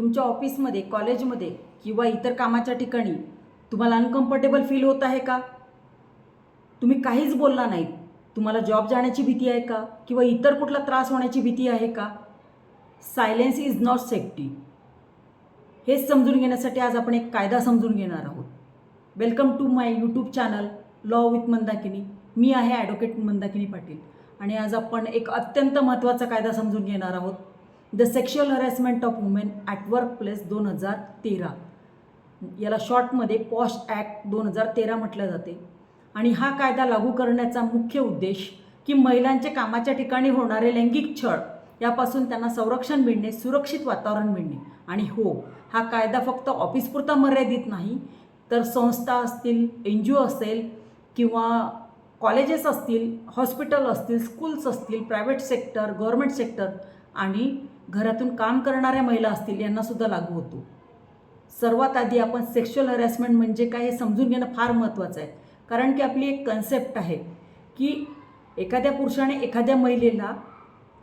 तुमच्या ऑफिसमध्ये कॉलेजमध्ये किंवा इतर कामाच्या ठिकाणी तुम्हाला अनकम्फर्टेबल फील होत आहे का? तुम्ही काहीच बोलला नाहीत तुम्हाला जॉब जाण्याची भीती आहे का? किंवा इतर कुठला त्रास होण्याची भीती आहे का? सायलेन्स इज नॉट सेफ्टी हेच समजून घेण्यासाठी आज आपण एक कायदा समजून घेणार आहोत. Welcome to my YouTube channel law with Mandakini मी आहे ॲडव्होकेट मंदाकिनी पाटील आणि आज आपण एक अत्यंत महत्त्वाचा कायदा समजून घेणार आहोत. The sexual harassment of women at workplace दोन हजार तेरा. याला शॉर्टमध्ये पॉश ॲक्ट दोन हजार तेरा म्हटलं जाते. आणि हा कायदा लागू करण्याचा मुख्य उद्देश की महिलांच्या कामाच्या ठिकाणी होणारे लैंगिक छळ यापासून त्यांना संरक्षण मिळणे सुरक्षित वातावरण मिळणे. आणि हो हा कायदा फक्त ऑफिसपुरता मर्यादित नाही तर संस्था असतील एन जी ओ असेल किंवा कॉलेजेस असतील हॉस्पिटल असतील स्कूल्स असतील प्रायव्हेट सेक्टर गव्हर्मेंट सेक्टर आणि घरातून काम करणाऱ्या महिला असतील यांनासुद्धा लागू होतो. सर्वात आधी आपण सेक्शुअल हरॅसमेंट म्हणजे काय हे समजून घेणं फार महत्त्वाचं आहे. कारण की आपली एक कन्सेप्ट आहे की एखाद्या पुरुषाने एखाद्या महिलेला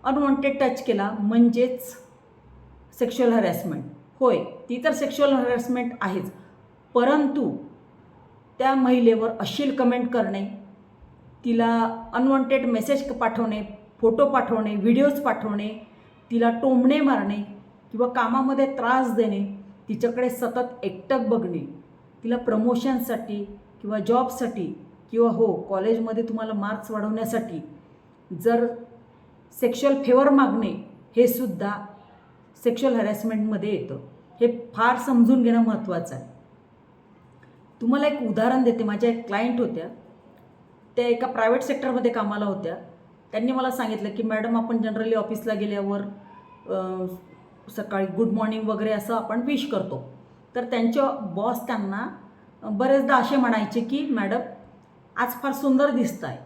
अनवॉन्टेड टच केला म्हणजेच सेक्शुअल हरॅसमेंट होय ती तर सेक्शुअल हरॅसमेंट आहेच. परंतु त्या महिलेवर अश्लील कमेंट करणे तिला अनवॉन्टेड मेसेज पाठवणे फोटो पाठवणे व्हिडिओज पाठवणे तिला टोमणे मारणे किंवा कामामध्ये त्रास देणे तिच्याकडे सतत एकटक बघणे तिला प्रमोशनसाठी किंवा जॉबसाठी किंवा हो कॉलेजमध्ये तुम्हाला मार्क्स वाढवण्यासाठी जर सेक्शुअल फेवर मागणे हे सुद्धा सेक्शुअल हॅरॅसमेंटमध्ये येतं. हे फार समजून घेणं महत्त्वाचं आहे. तुम्हाला एक उदाहरण देते. माझ्या एक क्लायंट होत्या. त्या एका प्रायव्हेट सेक्टरमध्ये कामाला होत्या. त्यांनी मला सांगितलं की मॅडम आपण जनरली ऑफिसला गेल्यावर सकाळी गुड मॉर्निंग वगैरे असं आपण विश करतो. तर त्यांच्या बॉस त्यांना बरेचदा असे म्हणायचे की मॅडम आज फार सुंदर दिसत आहे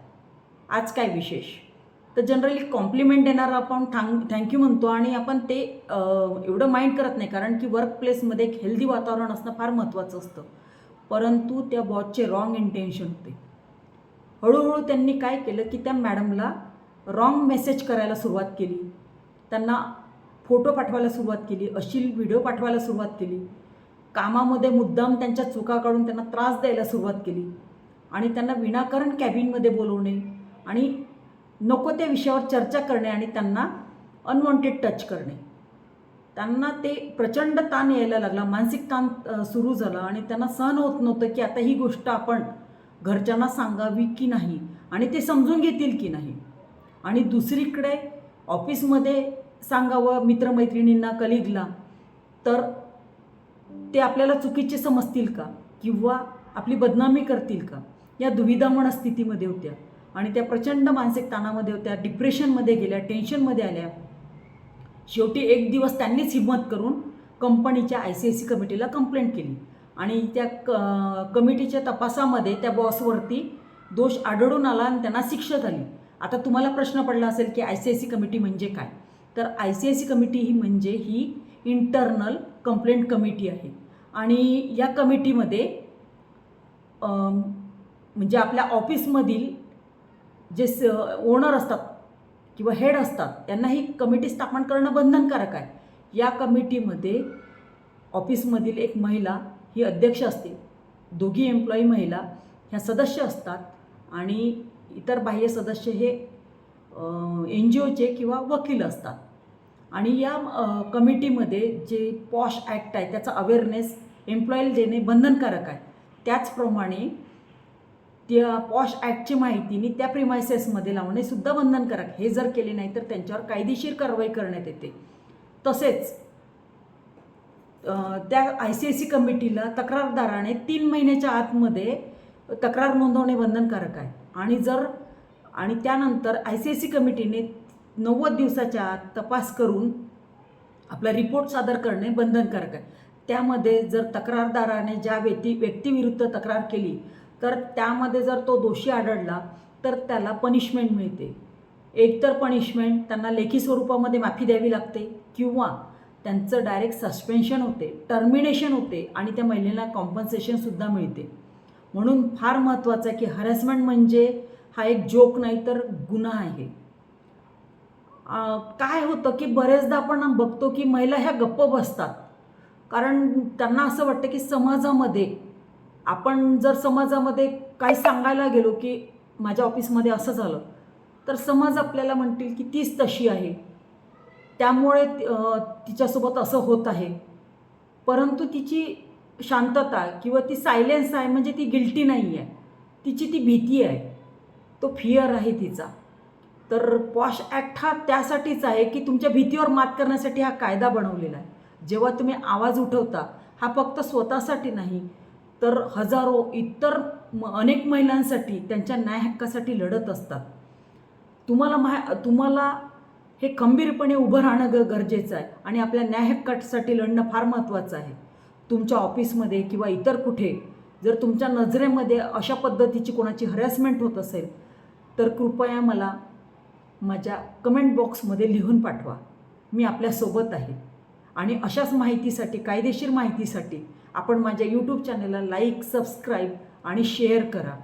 आज काय विशेष? तर जनरली कॉम्प्लिमेंट देणारा आपण थँक थँक्यू म्हणतो आणि आपण ते एवढं माइंड करत नाही कारण की वर्क प्लेसमध्ये एक हेल्दी वातावरण असणं फार महत्त्वाचं असतं. परंतु त्या बॉसचे रॉंग इंटेन्शन होते. हळूहळू त्यांनी काय केलं की त्या मॅडमला रॉंग मेसेज करायला सुरुवात केली. त्यांना फोटो पाठवायला सुरुवात केली अश्लील व्हिडिओ पाठवायला सुरुवात केली. कामामध्ये मुद्दाम त्यांच्या चुका काढून त्यांना त्रास द्यायला सुरुवात केली. आणि त्यांना विनाकारण कॅबिनमध्ये बोलवणे आणि नको त्या विषयावर चर्चा करणे आणि त्यांना अनवॉन्टेड टच करणे. त्यांना ते प्रचंड ताण यायला लागला मानसिक ताण सुरू झाला आणि त्यांना सहन होत नव्हतं की आता ही गोष्ट आपण घरच्यांना सांगावी की नाही आणि ते समजून घेतील की नाही. आणि दुसरीकडे ऑफिसमध्ये सांगावं मित्रमैत्रिणींना कलिगला तर ते आपल्याला चुकीचे समजतील का? किंवा आपली बदनामी करतील का? या दुविधा मनस्थितीमध्ये होत्या. आणि त्या प्रचंड मानसिक ताणामध्ये होत्या डिप्रेशनमध्ये गेल्या टेन्शनमध्ये आल्या. शेवटी एक दिवस त्यांनीच हिंमत करून कंपनीच्या आय सी आय सी कमिटीला कंप्लेंट केली. आणि त्या क कमिटीच्या तपासामध्ये त्या बॉसवरती दोष आढळून आला आणि त्यांना शिक्षा झाली. आता तुम्हाला प्रश्न पडला असेल की I C I C committee म्हणजे काय? तर I C I C committee ही म्हणजे ही इंटरनल कंप्लेंट कमिटी आहे. आणि या कमिटीमध्ये म्हणजे आपल्या ऑफिसमधील जे स ओनर असतात किंवा हेड असतात त्यांना ही कमिटी स्थापन करणं बंधनकारक आहे. या कमिटीमध्ये ऑफिसमधील एक महिला ही अध्यक्ष असते दोघी एम्प्लॉई महिला ह्या सदस्य असतात आणि इतर बाह्य सदस्य हे एन जी ओचे किंवा वकील असतात. आणि या कमिटीमध्ये जे पॉश ॲक्ट आहे त्याचा अवेअरनेस एम्प्लॉईला देणे बंधनकारक आहे. त्याचप्रमाणे त्या पॉश ॲक्टची माहितीने त्या प्रिमायसेसमध्ये लावणे सुद्धा बंधनकारक. हे जर केले नाही तर त्यांच्यावर कायदेशीर कारवाई करण्यात येते. तसेच त्या आय सी आय सी कमिटीला तक्रारदाराने तीन महिन्याच्या आतमध्ये तक्रार नोंदवणे बंधनकारक आहे. आणि जर आणि त्यानंतर आय सी आय सी कमिटीने नव्वद दिवसाच्या आत तपास करून आपला रिपोर्ट सादर करणे बंधनकारक आहे. त्यामध्ये जर तक्रारदाराने ज्या व्यक्ती व्यक्तीविरुद्ध तक्रार केली तर त्यामध्ये जर तो दोषी आढळला तर त्याला पनिशमेंट मिळते. एकतर पनिशमेंट त्यांना लेखी स्वरूपामध्ये माफी द्यावी लागते किंवा त्यांचं डायरेक्ट सस्पेन्शन होते टर्मिनेशन होते आणि त्या महिलेला कॉम्पन्सेशनसुद्धा मिळते. म्हणून फार महत्त्वाचं आहे की हरॅसमेंट म्हणजे हा एक जोक नाही तर गुन्हा आहे. काय होतं की बरेचदा आपण बघतो की महिला ह्या गप्प बसतात. कारण त्यांना असं वाटतं की समाजामध्ये आपण जर समाजामध्ये काही सांगायला गेलो की माझ्या ऑफिसमध्ये असं झालं तर समाज आपल्याला म्हणतील की तीच तशी आहे. त्यामुळे तिच्यासोबत असं होत आहे. परंतु तिची शांतता किंवा ती सायलेन्स आहे म्हणजे ती गिल्टी नाही आहे तिची ती भीती आहे. तो फिअर आहे तिचा. तर पॉश ॲक्ट हा त्यासाठीच आहे की तुमच्या भीतीवर मात करण्यासाठी हा कायदा बनवलेला आहे. जेव्हा तुम्ही आवाज उठवता हा फक्त स्वतःसाठी नाही तर हजारो इतर म- अनेक महिलांसाठी त्यांच्या न्याय हक्कासाठी लढत असतात. तुम्हाला मा तुम्हाला हे खंबीरपणे उभं राहणं ग गरजेचं आहे आणि आपल्या न्यायहक्कासाठी लढणं फार महत्त्वाचं आहे. तुमच्या ऑफिसमध्ये किंवा इतर कुठे जर तुमच्या नजरेमध्ये अशा पद्धतीची कोणाची हरॅसमेंट होत असेल तर कृपया मला माझ्या कमेंट बॉक्समध्ये लिहून पाठवा. मी आपल्यासोबत आहे. आणि अशाच माहितीसाठी कायदेशीर माहितीसाठी आपण माझ्या यूट्यूब चॅनलला लाईक सबस्क्राईब आणि शेअर करा.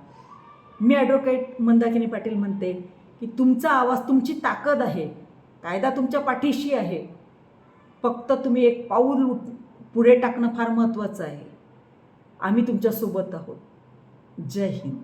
मी ॲडव्होकेट मंदाकिनी पाटील म्हणते की तुमचा आवाज तुमची ताकद आहे. कायदा तुमच्या पाठीशी आहे. फक्त तुम्ही एक पाऊल पुढे टाकणं फार महत्त्वाचं आहे. आम्ही तुमच्यासोबत आहोत. जय हिंद.